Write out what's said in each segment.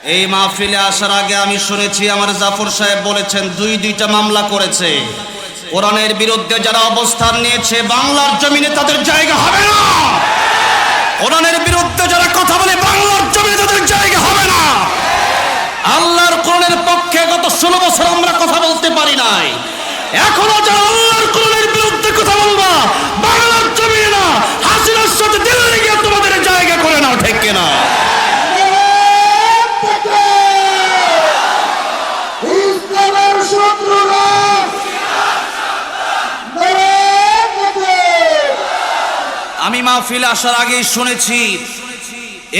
এই মাহফিলে আসার আগে আমি শুনেছি, আমার জাফর সাহেব বলেছেন, দুই দুইটা মামলা করেছে। কোরআনের বিরুদ্ধে যারা অবস্থান নিয়েছে, বাংলার জমিনে তাদের জায়গা হবে না। কোরআনের বিরুদ্ধে যারা কথা বলে, বাংলার জমিনে তাদের জায়গা হবে না। আল্লাহর কোরআনের পক্ষে গত ষোলো বছর আমরা কথা বলতে পারি নাই। এখনও যারা আল্লাহর কোরআনের বিরুদ্ধে কথা বলবা, বাংলার জমিনে না, হাসিনার সাথে দিল্লি গিয়ে তোমাদের জায়গা করে নাও, ঠিক কিনা ইসলামের শত্রুরা মেরে মুখে আমি মাহফিল আসার আগেই শুনেছি,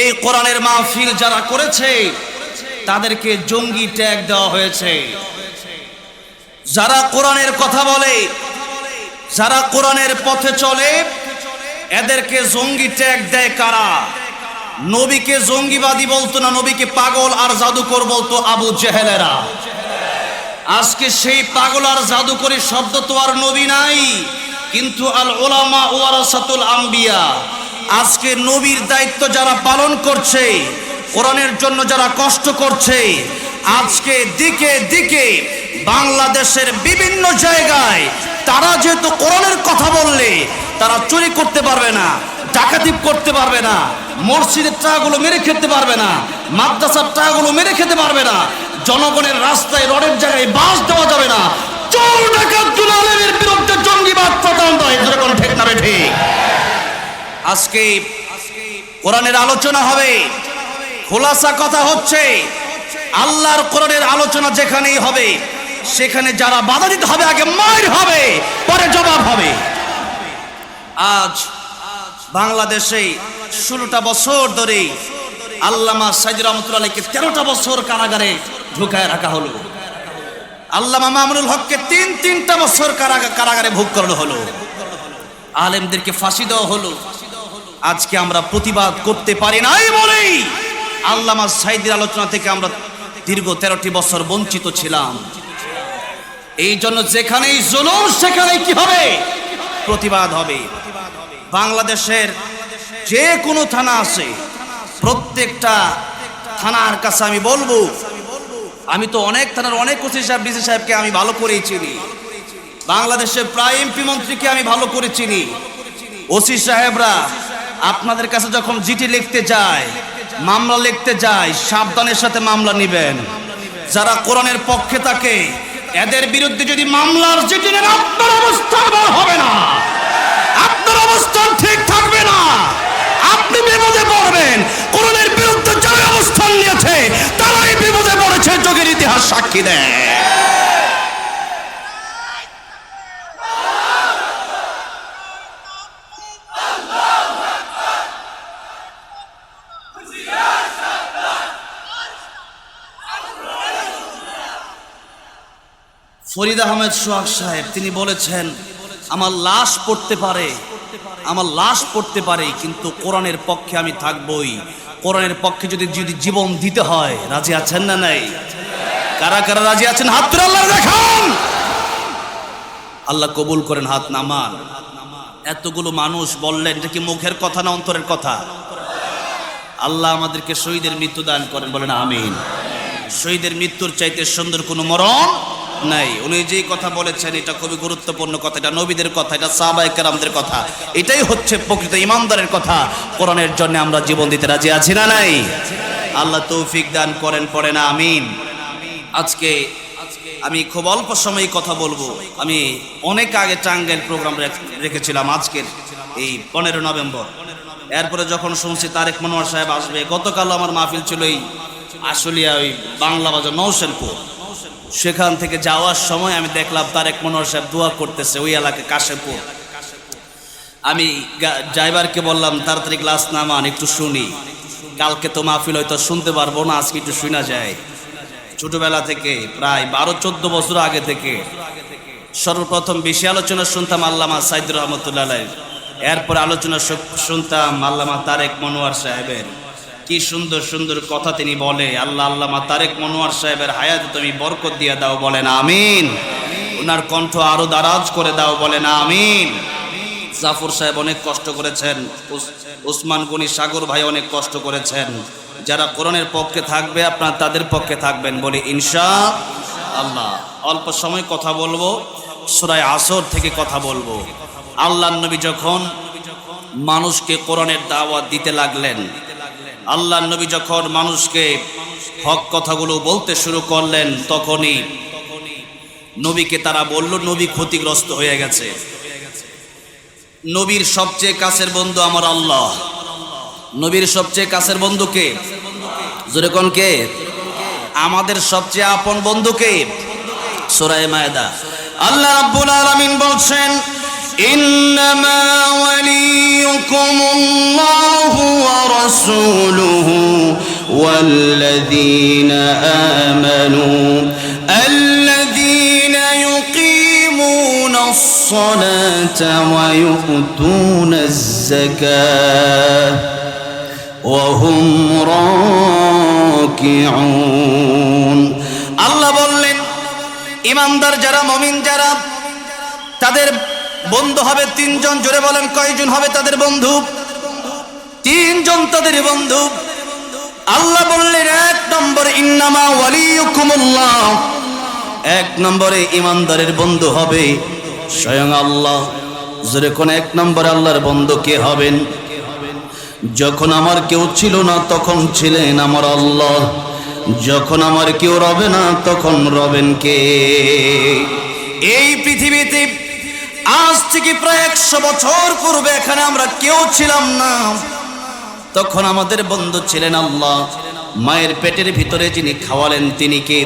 এই কোরআনের মাহফিল যারা করেছে, তাদেরকে জঙ্গি ট্যাগ দেওয়া হয়েছে। যারা কোরআনের কথা বলে, যারা কোরআনের পথে চলে, এদেরকে জঙ্গি ট্যাগ দেয় কারা? নবীকে জঙ্গিবাদী বলতো না, নবীকে পাগল আর জাদুকর বলতো আবু জেহেলেরা। আজকে সেই পাগল আর জাদুকরি শব্দ তো আর নবী নাই। কিন্তু আল ওলামা ওয়ারাসাতুল আম্বিয়া, আজকে নবীর দায়িত্ব যারা পালন করছে, কোরআনের জন্য যারা কষ্ট করছে, আজকে দিকে দিকে বাংলাদেশের বিভিন্ন জায়গায় তারা যেহেতু কোরআনের কথা বললে, তারা চুরি করতে পারবে না ডাকাতি করতে পারবে না, মসজিদের টাকাগুলো মেরে খেতে পারবে না, মাদ্রাসার টাকাগুলো মেরে খেতে পারবে না, জনগণের রাস্তায় রডের জায়গায় বাস দেওয়া যাবে না চোর ডাকাত দুলালের বিরুদ্ধে জঙ্গিবাদ প্রচণ্ড এদের কোনো ঠিক না ঠিক আজকে কোরআনের আলোচনা হবে। খোলাসা কথা হচ্ছে। আল্লাহর কোরআনের আলোচনা যেখানেই হবে, সেখানে যারা বাধা দিতে হবে, আগে মায়ের হবে, পরে জবাব হবে। আজ বাংলাদেশে ষোলোটা বছর ধরে আল্লামা সাইদ রহমতুল্লাহকে তেরোটা বছর কারাগারে ঢুকায় রাখা হলো। আল্লামা মামুনুল হককে তিন, তিনটা বছর কারাগা- কারাগারে ভোগ করানো হলো। আলেমদেরকে ফাঁসি দেওয়া হলো। আজকে আমরা প্রতিবাদ করতে পারি নাই বলেই আল্লামা সাইদের আলোচনা থেকে আমরা দীর্ঘ তেরোটি বছর বঞ্চিত ছিলাম। এই জন্য যেখানেই জুলুম, সেখানেই কি হবে? প্রতিবাদ হবে। বাংলাদেশের যে কোনো থানা আছে, প্রত্যেকটা থানার কাছে আমি বলব, আমি তো অনেক থানার অনেক ওসি সাহেব, ডিসি সাহেবকে আমি ভালো করেই চিনি। বাংলাদেশের প্রায় এমপি মন্ত্রীকে আমি ভালো করে চিনি। ওসি সাহেবরা আপনাদের কাছে যখন জিটি লিখতে যায়, মামলা লিখতে যায়, সাবধানের সাথে মামলা নিবেন। যারা কোরআনের পক্ষে থাকে, এদের বিরুদ্ধে যদি মামলার চিঠি নেন, আপনার অবস্থান ভালো হবে না। আপনার অবস্থান ঠিক থাকবে না। আপনি বিপদে পড়বেন। কোরআনের বিরুদ্ধে যারা অবস্থান নিয়েছে, তারাই বিপদে পড়েছে, যোগের ইতিহাস সাক্ষী দেয়। ফরিদ আহমেদ সোহাগ সাহেব, তিনি বলেছেন, আমার লাশ পড়তে পারে, আমার লাশ পড়তে পারে, কিন্তু কোরআনের পক্ষে আমি থাকবই। কোরআনের পক্ষে যদি যদি জীবন দিতে হয়, রাজি আছেন না নাই? কারা কারা রাজি আছেন? হাত আল্লাহ দেখান! আল্লাহ কবুল করেন, হাত নামান। এতগুলো মানুষ বললেন, এটা কি মুখের কথা না অন্তরের কথা? আল্লাহ আমাদেরকে শহীদের মৃত্যু দান করেন, বলেন, আমিন। শহীদের মৃত্যুর চাইতে সুন্দর কোনো মরণ নাই। উনি যেই কথা বলেছেন, এটা খুবই গুরুত্বপূর্ণ কথা, এটা নবীদের কথা, এটা সাহাবায়ে কথা। এটাই হচ্ছে প্রকৃত ইমানদারের কথা। কোরআনের জন্য আমরা জীবন দিতে রাজি আছি না নাই? আল্লাহ তৌফিক দান করেন পড়ে না আমিন। আজকে আমি খুব অল্প সময় কথা বলব। আমি অনেক আগে টাঙ্গাইল প্রোগ্রাম রেখেছিলাম আজকের এই পনেরো নভেম্বর। এরপরে যখন শুনছি তারেক মনোয়ার সাহেব আসবে গতকাল আমার মাহফিল ছিল এই আশুলিয়া ওই বাংলা বাজার নৌশেনপুর। সেখান থেকে যাওয়ার সময় আমি দেখলাম তারেক মনোয়ার সাহেব দোয়া করতেছে ওই এলাকা কাশেপুর আমি ড্রাইভারকে বললাম, তাড়াতাড়ি ক্লাস নামান, একটু শুনি। কালকে তো মাহফিল হয়তো শুনতে পারব না, আজকে একটু শোনা যায়। ছোটবেলা থেকে, প্রায় বারো, চোদ্দ বছর আগে থেকে সর্বপ্রথম বেশি আলোচনা শুনতাম আল্লামা সাইদুর রহমতুল্লাহ এরপর আলোচনা শুনতাম আল্লামা তারেক মনোয়ার সাহেবের। কি সুন্দর সুন্দর কথা তিনি বলে। আল্লাহ আল্লামা তারেক মনোয়ার সাহেবের হায়াত তুমি বরকত দিয়ে দাও বলেন, আমিন। ওনার কণ্ঠ আরও দারাজ করে দাও বলেন, আমিন। জাফর সাহেব অনেক কষ্ট করেছেন। উস- উসমান গনি সাগর ভাই অনেক কষ্ট করেছেন। যারা কোরআনের পক্ষে থাকবে, আপনারা তাদের পক্ষে থাকবেন বলে, ইনশা আল্লাহ। অল্প সময় কথা বলব, সুরায় আসর থেকে কথা বলব। আল্লাহ নবী যখন মানুষকে কোরআনের দাওয়াত দিতে লাগলেন আল্লাহ নবী যখন মানুষকে হক কথাগুলো বলতে শুরু করলেন, তখনই নবীকে তারা বলল, নবী ক্ষতিগ্রস্ত হয়ে গেছে। নবীর সবচেয়ে কাছের বন্ধু আমার আল্লাহ। নবীর সবচেয়ে কাছের বন্ধুকে জোরে কোন কে? আমাদের সবচেয়ে আপন বন্ধুকে সুরায় মায়দা। আল্লাহ রাব্বুল আলামিন বলছেন ইন্নামা ওয়ালিয়ুকুম আল্লাহু ওয়া রাসূলুহু والذين آمنوا الذين يقيمون الصلاة ويؤتون الزكاة وهم راكعون আল্লাহ বললেন ইমানদার যারা মমিন যারা তাদের বন্ধু হবে তিনজন, জোরে বলেন কয়জন হবে তাদের বন্ধু? তিনজন তাদের বন্ধু। আল্লাহ বললেন, এক নম্বর ইন্নামা ওয়ালিয়ুকুমুল্লাহ। এক নম্বরে ইমানদারের বন্ধু হবে স্বয়ং আল্লাহ। জোরে কোন এক নম্বরে আল্লাহর বন্ধু কে হবেন? যখন আমার কেউ ছিল না, তখন ছিলেন আমার আল্লাহ। যখন আমার কেউ রবে না, তখন রবেন কে? এই পৃথিবীতে আজ থেকে প্রায় একশো বছর পূর্বে এখানে আমরা কেউ ছিলাম না। তখন আমাদের বন্ধু ছিলেন আল্লাহ। মায়ের পেটের ভিতরে যিনি খাওয়ালেন তিনি কে?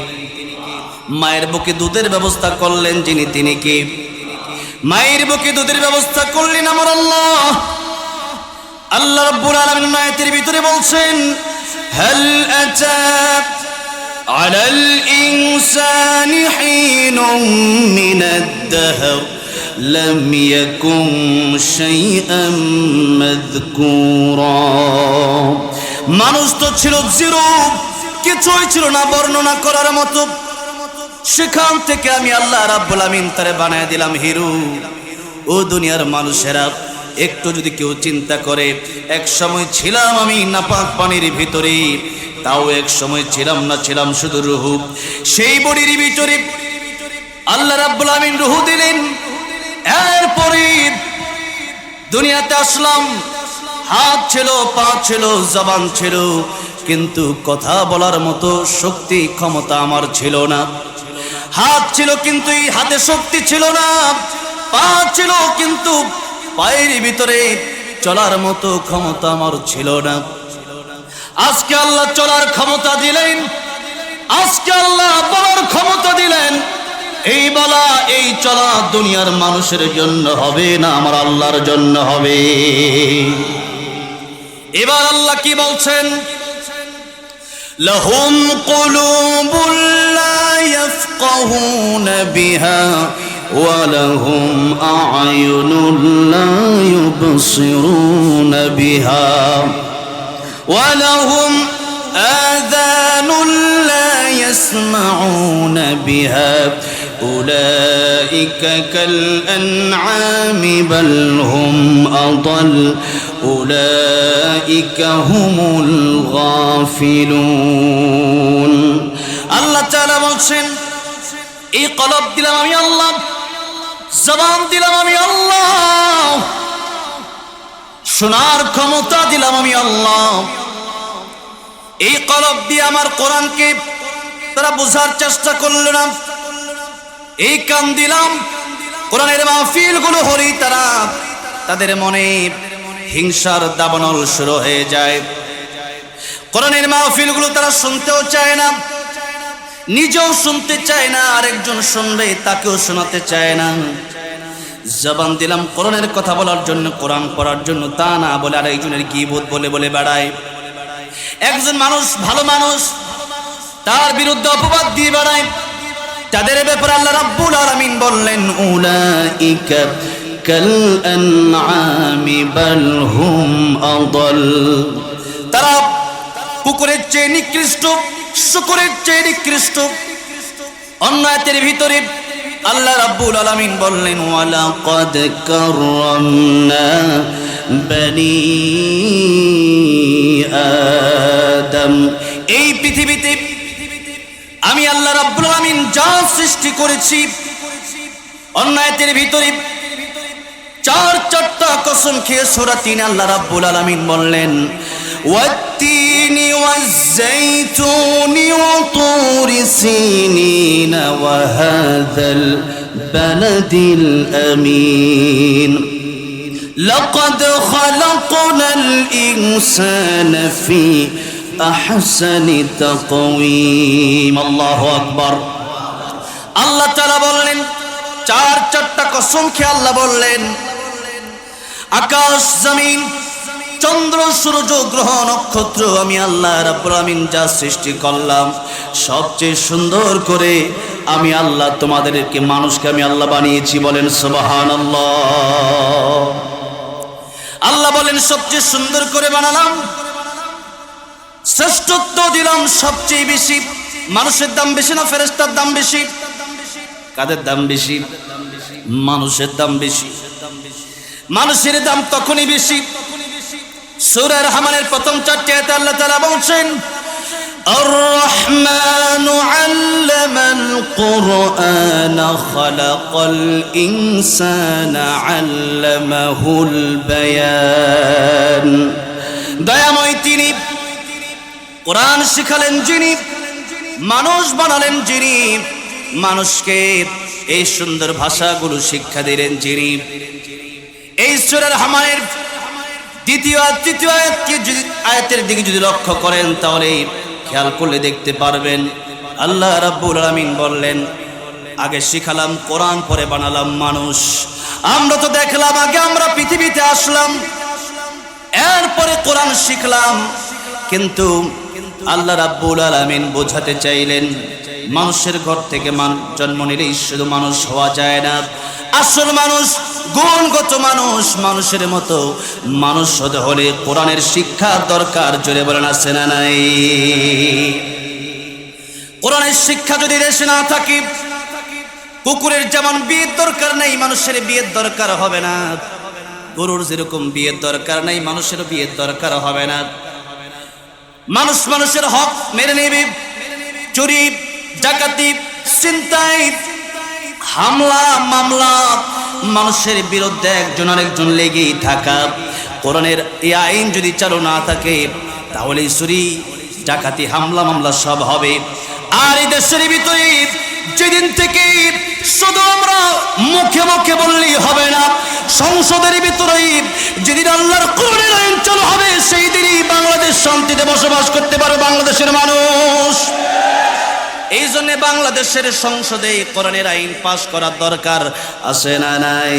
মায়ের বুকে দুধের ব্যবস্থা করলেন যিনি তিনি কে? মায়ের বুকে দুধের ব্যবস্থা করলেন আমার আল্লাহ। আল্লাহ রব্বুল আলামিন আয়াতের ভিতরে বলছেন, হাল আতা আলাল ইনসানি হিনুম মিনাদ দাহর لم يكن شيئا مذكورا মানুষ তো ছিল জিরো কিছুই ছিল না বর্ণনা করার মতো সেখান থেকে আমি আল্লাহ রাব্বুল আমিন তারে বানায় দিলাম হিরু ও দুনিয়ার মানুষেরা একটু যদি কেউ চিন্তা করে এক সময় ছিলাম আমি নাপাক পানির ভিতরে তাও এক সময় ছিলাম না ছিলাম শুধু রুহু সেই বডির ভিতরে আল্লাহ রাব্বুল আমিন রুহু দিলেন এরপরে দুনিয়াতে আসলাম। হাত ছিল, পা ছিল, জবান ছিল, কিন্তু কথা বলার মতো শক্তি, ক্ষমতা আমার ছিল না। হাত ছিল, কিন্তু এই হাতে শক্তি ছিল না। পা ছিল, কিন্তু পায়ের ভিতরে চলার মতো ক্ষমতা আমার ছিল না। আজকে আল্লাহ চলার ক্ষমতা দিলেন। আজকে আল্লাহ বলার ক্ষমতা দিলেন। এই বলা এই চলা দুনিয়ার মানুষের জন্য হবে না আমার আল্লাহর জন্য হবে এবার আল্লাহ কি বলছেন لهم قلوب لا يفقهون بها ولهم أعين لا يبصرون بها ولهم آذان لا يسمعون بها أولئك كالأنعام بل هم أضل أولئك هم الغافلون الله تعالى বলছেন এই কলব দিলাম আমি আল্লাহ জবান দিলাম আমি আল্লাহ শোনার ক্ষমতা দিলাম আমি আল্লাহ এই কলব দিয়ে আমার কোরআনকে তারা বোঝার চেষ্টা করলো না এই কান দিলাম। কোরআনের মাহফিলগুলো হরি তারা। তাদের মনে হিংসার দাবানল শুরু হয়ে যায়। কোরআনের মাহফিলগুলো তারা শুনতেও চায় না। নিজেও শুনতে চায় না, আরেকজন শুনবে তাকেও শোনাতে চায় না। জবান দিলাম কোরআনের কথা বলার জন্য, কোরআন পড়ার জন্য, তা না বলে আরেকজনের কি বোধ বলে বলে বেড়ায়। একজন মানুষ, ভালো মানুষ, তার বিরুদ্ধে অপবাদ দিয়ে বেড়ায়। তাদের ব্যাপারে আল্লাহ রাব্বুল আলামিন বললেন, উলাইকা কাল আনআমি বাল হুম আদল। তারা কুকুরের চেয়ে নিকৃষ্ট, শুকুরের চেয়ে নিকৃষ্ট। অন্যায়তের ভিতরে আল্লাহ রাব্বুল আলামিন বললেন ওয়ালা কদ কাররামনা বনি আদম। এই পৃথিবীতে আমি আল্লাহ রাব্বুল আমিন যা সৃষ্টি করেছি অন্যায়তের ভিতরে চার চারটা কসম খেয়ে সোরা তিন আল্লাহ রাব্বুল আলামিন বললেন والتين والزيتون وطور سينين وهذا البلد الأمين لقد خلقنا الإنسان في أحسن تقويم الله أكبر আল্লাহ তাআলা বললেন, চার চারটা কসম খেয়ে আল্লাহ বললেন, আকাশ, জমিন, চন্দ্র, সূর্য, গ্রহ, নক্ষত্র, আমি আল্লাহ রাব্বুল আমিন যা সৃষ্টি করলাম, সবচেয়ে সুন্দর করে আমি আল্লাহ তোমাদেরকে, মানুষকে আমি আল্লাহ বানিয়েছি বলেন সুবহানাল্লাহ। আল্লাহ বলেন, সবচেয়ে সুন্দর করে বানালাম, শ্রেষ্ঠত্ব দিলাম সবচেয়ে বেশি, মানুষের দাম বেশি না ফেরেস্তার দাম বেশি কাদের দাম বেশি মানুষের দাম বেশি মানুষের দাম তখনই বেশি সুরের রহমানের প্রথম চারটি আয়াতে আল্লাহ তাআলা বলছেন الرحمن علم القرآن خلق الإنسان علمه البيان দয়াময় তিনি কোরআন শিখালেন যিনি মানুষ বানালেন যিনি মানুষকে এই সুন্দর ভাষাগুলো শিক্ষা দিলেন যিনি। এই সুরের হামানের দ্বিতীয় তৃতীয় আয়াতকে যদি আয়াতের দিকে যদি লক্ষ্য করেন, তাহলে খেয়াল করলে দেখতে পারবেন, আল্লাহ রাব্বুল আলামিন বললেন, আগে শিখালাম, কোরআন পরে বানালাম মানুষ। আমরা তো দেখলাম, আগে আমরা পৃথিবীতে আসলাম, এরপরে কোরআন শিখলাম, কিন্তু আল্লাহ রাব্বুল আলামিন বোঝাতে চাইলেন, মানুষের ঘর থেকে জন্ম নিলেই শুধু মানুষ হওয়া যায় না। আসল মানুষ, গুণগত মানুষ, মানুষের মতো মানুষ হতে হলে কোরআনের শিক্ষার দরকার, জোরে বলেন, আছে না নাই? কোরআনের শিক্ষা যদি দেশে না থাকে, কুকুরের যেমন বিয়ের দরকার নেই, মানুষের বিয়ের দরকার হবে না। গরুর যেরকম বিয়ের দরকার নেই মানুষের বিয়ের দরকার হবে না। মানুষ মানুষের হক মেরে নেবে। চুরি, ডাকাতি চিন্তাই হামলা, মামলা, মানুষের বিরুদ্ধে একজন আরেকজন লেগেই থাকা। কোরআনের এই আইন যদি চালু না থাকে তাহলে চুরি, ডাকাতি, হামলা, মামলা সব হবে। আর এই দেশের ভিতরে যেদিন থেকে শুধু আমরা মুখে মুখে বললেই হবে না। সংসদের ভিতরে যেদিন আল্লাহর কোরআনের আইন চালু হবে, সেই দিনই বাংলাদেশ শান্তিতে বসবাস করতে পারবে বাংলাদেশের মানুষ। এই জন্য বাংলাদেশের সংসদে কোরআনের আইন পাশ করার দরকার আছে না নাই?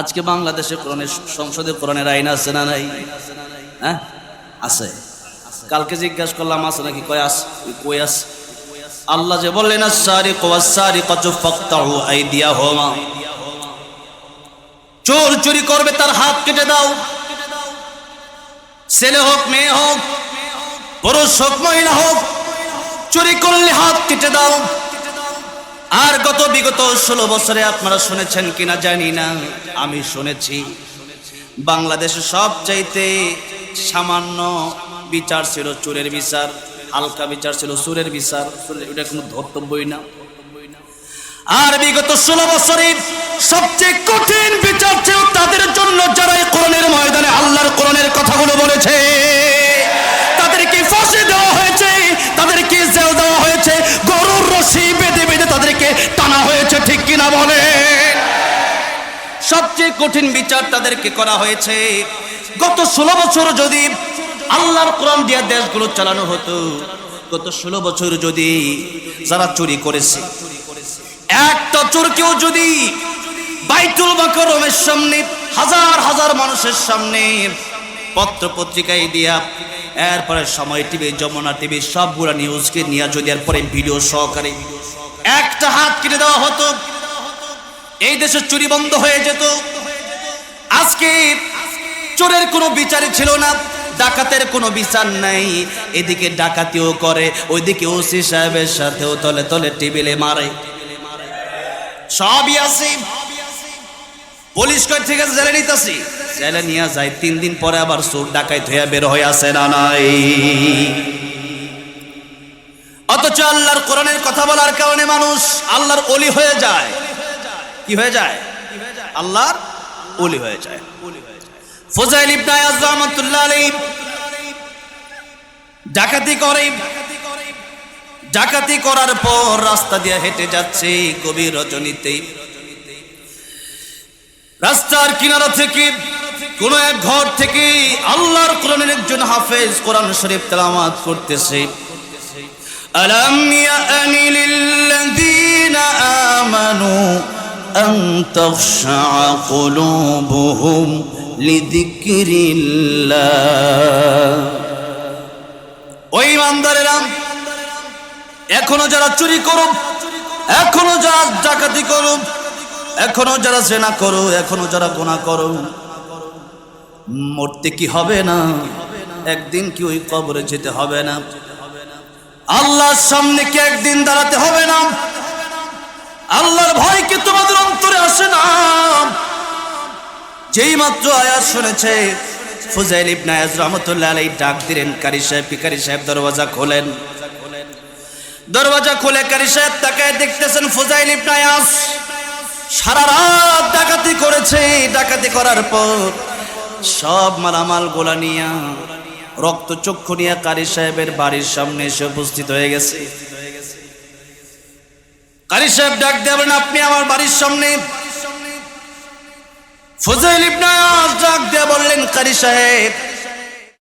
আজকে বাংলাদেশে কোরআনের সংসদে কোরআনের আইন আছে না নাই? হ্যাঁ? আছে। কালকে জিজ্ঞাসা করলাম, আছে নাকি? কয় আস কই আস আল্লাহ যে বললেন হোমা চোর চুরি করবে, তার হাত কেটে দাও। ছেলে হোক, মেয়ে হোক, পুরুষ হোক, মহিলা হোক, চুরি করলে হাত কেটে দাও। আর গত বিগত ষোলো বছরে আপনারা শুনেছেন কিনা জানি না, আমি শুনেছি। বাংলাদেশে সবচাইতে সামান্য বিচার ছিল চোরের বিচার। হালকা বিচার ছিল, সুরের বিচার। এটা কোনো ধর্তব্যই না। আর বিগত ষোলো বছরে সবচেয়ে কঠিন বিচার ছিল তাদের জন্য যারা এই ময়দানে আল্লাহর কোরআনের কথাগুলো বলেছে। তাদেরকে ফাঁসি দেওয়া হয়েছে, তাদেরকে জেল দেওয়া হয়েছে, গরুর রশি বেঁধে বেঁধে তাদেরকে টানা হয়েছে, ঠিক কিনা বলে সবচেয়ে কঠিন বিচার তাদেরকে করা হয়েছে। গত ষোলো বছর যদি আল্লাহর কোরআন দিয়া দেশগুলো চালানো হতো। গত ষোলো বছর যদি যারা চুরি করেছে, একটা চোরকেও যদি বাইতুল বাকরমের সামনে, হাজার হাজার মানুষের সামনে পত্র পত্রিকায় দিয়া এরপরে সময় টিভি, যমুনা টিভি সবগুলা নিউজকে নিয়ে যদি এরপরে ভিডিও সহকারে একটা হাত কেটে দেওয়া হতো, এই দেশে চুরি বন্ধ হয়ে যেত। আজকে চোরের কোনো বিচারই ছিল না। ডাকাতের কোনো বিচার নাই। এদিকে ডাকাতিও করে, ওইদিকে ওসি সাহেবের সাথেও তলে তলে টেবিলে মারে। সবই আছে। পুলিশ কয় আছে জেলে নিতেছি? জেলে নিয়ে যায়, তিন দিন পরে আবার চোর থইয়া বের হয়ে আসে না নাই। অথচ আল্লাহর কোরআনের কথা বলার কারণে মানুষ আল্লাহর অলি হয়ে যায়। কি হয়ে যায়? আল্লাহর অলি হয়ে যায়। ফজাইল ইবনে আয়াজ রহমাতুল্লাহ আলাইহি ডাকাতি করে। ডাকাতি করার পর রাস্তা দিয়ে হেঁটে যাচ্ছে গভীর রজনীতে। রাস্তার কিনারা থেকে কোন এক ঘর থেকে আল্লাহর কোরআনের একজন হাফেজ কোরআন শরীফ তেলামাত করতেছে। আলাম ইয়ানি লিল্লাযীনা আমানু أن تخشع قلوبهم لذكر الله ওই ইমানদারেরা এখনো যারা চুরি করো এখনো যারা ডাকাতি করো এখনো যারা জেনা করো এখনো যারা গোনা করো মরতে কি হবে না একদিন কি ওই কবরে যেতে হবে না আল্লাহর সামনে কি একদিন দাঁড়াতে হবে না আল্লাহর ভয় কি তোমাদের অন্তরে আসে না? যেই মাত্র আয়াত শুনেছে, ফুজাইল ইবনে আয়াজ রহমতুল্লাহ আলাইহি ডাক দিলেন, কারি সাহেব কারি সাহেব, দরওয়াজা খোলেন। দরওয়াজা খুলে কারি সাহেব তাকায় দেখতেছেন ফুজাইল ইবনে আয়াজ সারা রাত ডাকাতি করেছে। ডাকাতি করার পর সব মালামাল গোলা নিয়া, রক্ত চক্ষু নিয়ে কারি সাহেবের বাড়ির সামনে এসে উপস্থিত হয়ে গেছে। কারি সাহেব ডাক দেবেন আপনি আমার বাড়ির সামনে ফজল ইবনে আয়াজ ডাক দিয়ে বললেন কারি সাহেব